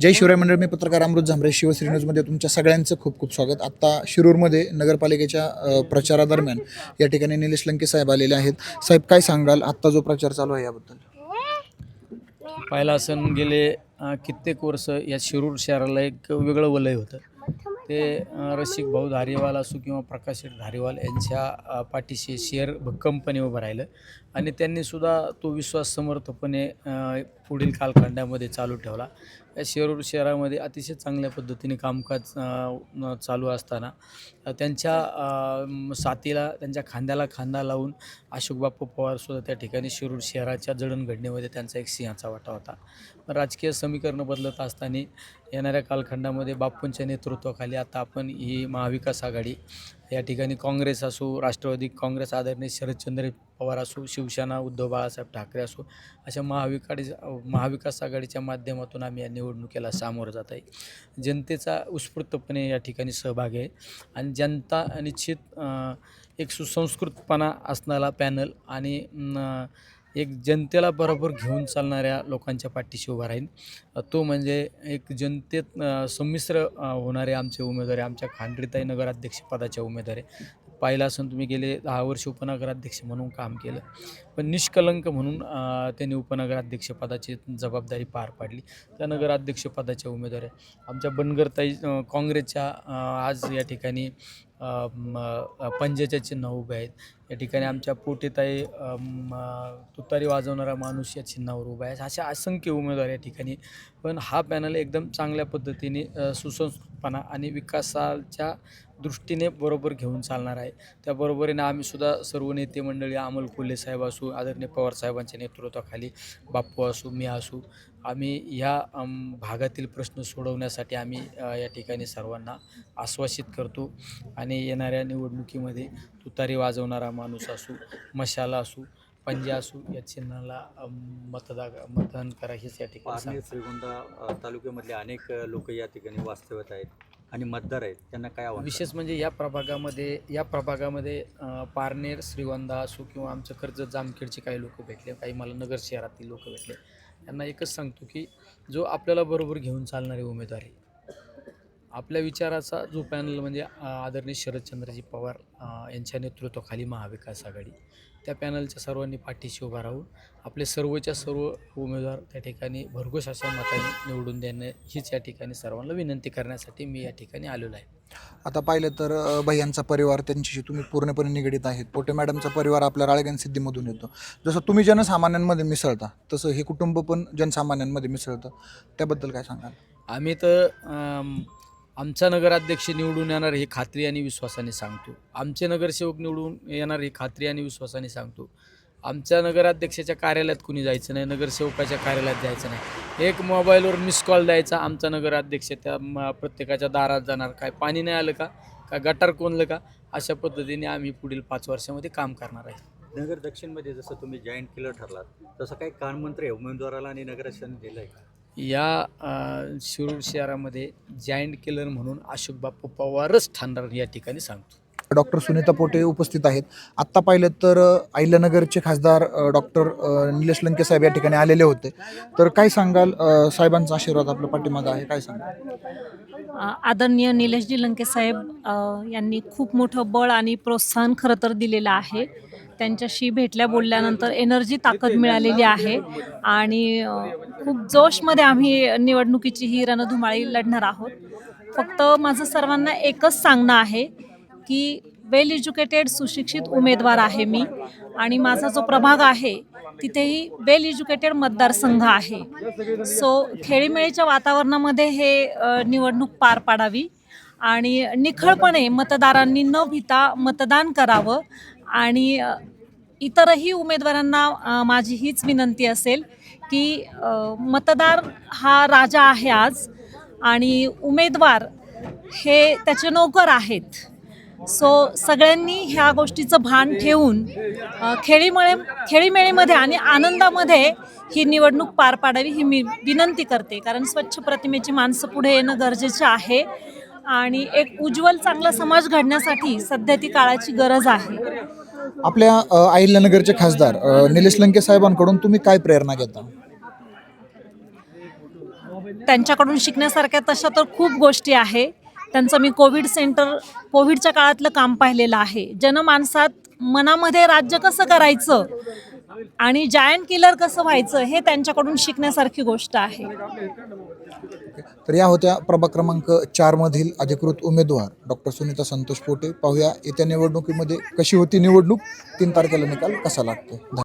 जय शिवराय मंडळ मी पत्रकार अमृत झांबरे शिवश्री न्यूजमध्ये तुमच्या सगळ्यांचं खूप खूप स्वागत. आत्ता शिरूरमध्ये नगरपालिकेच्या प्रचारादरम्यान या ठिकाणी निलेश लंके साहेब आलेले आहेत. साहेब काय सांगाल? आत्ता जो प्रचार चालू आहे याबद्दल. पाहिला सण गेले कित्येक वर्ष या शिरूर शहराला एक वेगळं वलय होतं. ते रसिक भाऊ धारीवाल असो किंवा प्रकाश शेठ धारीवाल यांच्या पाठीशी शेअर भक्कमपणे उभं राहिलं. आणि त्यांनीसुद्धा तो विश्वास समर्थपणे पुढील कालखंडामध्ये चालू ठेवला. या शिरूर शहरामध्ये अतिशय चांगल्या पद्धतीने कामकाज चालू असताना त्यांच्या साथीला त्यांच्या खांद्याला खांदा लावून अशोक बाप्पू पवारसुद्धा त्या ठिकाणी शिरूर शहराच्या जडणघडणीमध्ये त्यांचा एक सिंहाचा वाटा होता. राजकीय समीकरणं बदलत असताना येणाऱ्या कालखंडामध्ये बापूंच्या नेतृत्वाखाली आता आपण ही महाविकास आघाडी या ठिकाणी काँग्रेस असो राष्ट्रवादी काँग्रेस आदरणीय शरदचंद्र पवार असो शिवसेना उद्धव बाळासाहेब ठाकरे असो अशा महाविकाडी महाविकास आघाडीच्या माध्यमातून आम्ही या निवडणुकीला सामोरं जात आहे. जनतेचा उत्स्फूर्तपणे या ठिकाणी सहभाग आहे. आणि जनता निश्चित एक सुसंस्कृतपणा असणारा पॅनल आणि एक जनतेला बरोबर घेऊन चालणाऱ्या लोकांच्या पाठीशी उभा राहील तो म्हणजे एक जनतेत संमिश्र होणारे आमचे उमेदवार आहे. आमच्या खांडरीताई नगराध्यक्षपदाच्या उमेदवार आहे. पाहिलं असून तुम्ही गेले दहा वर्ष उपनगराध्यक्ष म्हणून काम केलं. पण निष्कलंक म्हणून त्यांनी उपनगराध्यक्षपदाची जबाबदारी पार पाडली. त्या नगराध्यक्षपदाच्या उमेदवार आहे. आमच्या बनगरताई काँग्रेसच्या आज या ठिकाणी अ, पंजाच्या चिन्ह उभे आहेत. या ठिकाणी आमच्या पोटेताई तुतारी वाजवणारा माणूस या चिन्हावर उभा आहे. अशा असंख्य उमेदवार या ठिकाणी. पण हा पॅनल एकदम चांगल्या पद्धतीने सुसंस्कृतपणा आणि विकासाच्या दृष्टीने बरोबर घेऊन चालणार आहे. त्याबरोबरीने आम्ही सुद्धा सर्व नेते मंडळी अमोल कोल्हे साहेब असू आदरणीय पवार साहेबांच्या नेतृत्वाखाली बाप्पू असू मी असू आम्ही ह्या भागातील प्रश्न सोडवण्यासाठी आम्ही या ठिकाणी सर्वांना आश्वासित करतो आणि येणाऱ्या निवडणुकीमध्ये तुतारी वाजवणारा माणूस असू मशाला असू पंजा असू या चिन्हाला मतदा मतदान करा हेच या ठिकाणी. श्रीगोंदा तालुक्यामधले अनेक लोक या ठिकाणी वास्तव्यात आहेत आणि मतदार आहेत. त्यांना काय विशेष म्हणजे या प्रभागामध्ये या प्रभागामध्ये पारनेर श्रीगोंदा असो किंवा आमचं कर्जत जामखेडचे काही लोक भेटले काही मला नगर शहरातील लोक भेटले. यांना एकच सांगतो की जो आपल्याला बरोबर घेऊन चालणारे उमेदवार आहे आपल्या विचाराचा जो पॅनल म्हणजे आदरणीय शरदचंद्रजी पवार यांच्या नेतृत्वाखाली महाविकास आघाडी त्या पॅनलच्या सर्वांनी पाठीशी उभा राहून आपले सर्वच्या सर्व उमेदवार त्या ठिकाणी भरघोस अशा मताने निवडून देणं हीच या ठिकाणी सर्वांना विनंती करण्यासाठी मी या ठिकाणी आलेलो आहे. आता पाहिलं तर भैयांचा परिवार त्यांच्याशी तुम्ही पूर्णपणे निगडीत आहेत. पोटे मॅडमचा परिवार आपल्या राळेगण सिद्धीमधून येतो. जसं तुम्ही जनसामान्यांमध्ये मिसळता तसं हे कुटुंब पण जनसामान्यांमध्ये मिसळतं. त्याबद्दल काय सांगाल? आम्ही तर आमचा नगराध्यक्ष निवडून येणार हे खात्री आणि विश्वासाने सांगतो. आमचे नगरसेवक निवडून येणार हे खात्री आणि विश्वासाने सांगतो. आमच्या नगराध्यक्षाच्या कार्यालयात कुणी जायचं नाही नगरसेवकाच्या कार्यालयात जायचं नाही. एक मोबाईलवर मिस कॉल द्यायचा आमचा नगराध्यक्ष त्या प्रत्येकाच्या दारात जाणार. काय पाणी नाही आलं का? का गटार कोणलं का? अशा पद्धतीने आम्ही पुढील पाच वर्षामध्ये काम करणार आहे. नगर दक्षिणमध्ये जसं तुम्ही जॉईंट किलर ठरलात तसं काही कानमंत्री उमेदवाराला आणि नगराध्यक्षांनी दिलं आहे का? या शिरूर शहरामध्ये जायंट किलर म्हणून अशोक बाप्पू पवारच ठाणणार या ठिकाणी सांगतो. डॉक्टर सुनीता पोटे उपस्थित आहेत. आत्ता पाहिलं तर अहिल्यानगरचे खासदार डॉक्टर निलेश लंके साहेब या ठिकाणी आलेले होते. तर काय सांगाल साहेबांचा आशीर्वाद आपल्या पाठीमागं आहे काय सांगाल? आदरणीय निलेशजी लंके साहेब यांनी खूप मोठं बळ आणि प्रोत्साहन खरं तर दिलेलं आहे. त्यांच्याशी भेटल्या बोलल्यानंतर एनर्जी ताकद मिळालेली आहे. आणि खूप जोशमध्ये आम्ही निवडणुकीची ही रणधुमाळी लढणार आहोत. फक्त माझं सर्वांना एकच सांगणं आहे की वेल एज्युकेटेड सुशिक्षित उमेदवार आहे मी. आणि माझा जो प्रभाग आहे तिथेही वेल एज्युकेटेड मतदारसंघ आहे. सो खेळीमेळीच्या वातावरणामध्ये हे निवडणूक पार पाडावी. आणि निखळपणे मतदारांनी न भिता मतदान करावं. आणि इतरही उमेदवारांना माझी हीच विनंती असेल की मतदार हा राजा आहे आज आणि उमेदवार हे त्याचे नोकर आहेत. सो सगळ्यांनी ह्या गोष्टीचं भान ठेवून अ, खेळीमुळे खेळीमेळीमध्ये आणि आनंदामध्ये ही निवडणूक पार पाडावी ही मी विनंती करते. कारण स्वच्छ प्रतिमेची माणसं पुढे येणं गरजेचं आहे. आणि एक उज्ज्वल चांगला समाज घडण्यासाठी सध्या ती काळाची गरज आहे. आपल्या अहिल्यानगरचे खासदार अ, निलेश लंके साहेबांकडून तुम्ही काय प्रेरणा घेता? त्यांच्याकडून शिकण्यासारख्या तशा तर खूप गोष्टी आहे. त्यांचं मी कोविड सेंटर कोविडच्या काळातलं काम पाहिलेलं आहे. जनमानसात मनामध्ये राज्य कसं करायचं? आणि जायंट किलर कसं व्हायचं हे त्यांच्याकडून शिकण्यासारखी गोष्ट आहे. तर या होत्या प्रभाग क्रमांक चार मधील अधिकृत उमेदवार डॉक्टर सुनीता संतोष पोटे. पाहूया येत्या निवडणुकीमध्ये कशी होती निवडणूक? तीन तारखेला निकाल कसा लागतो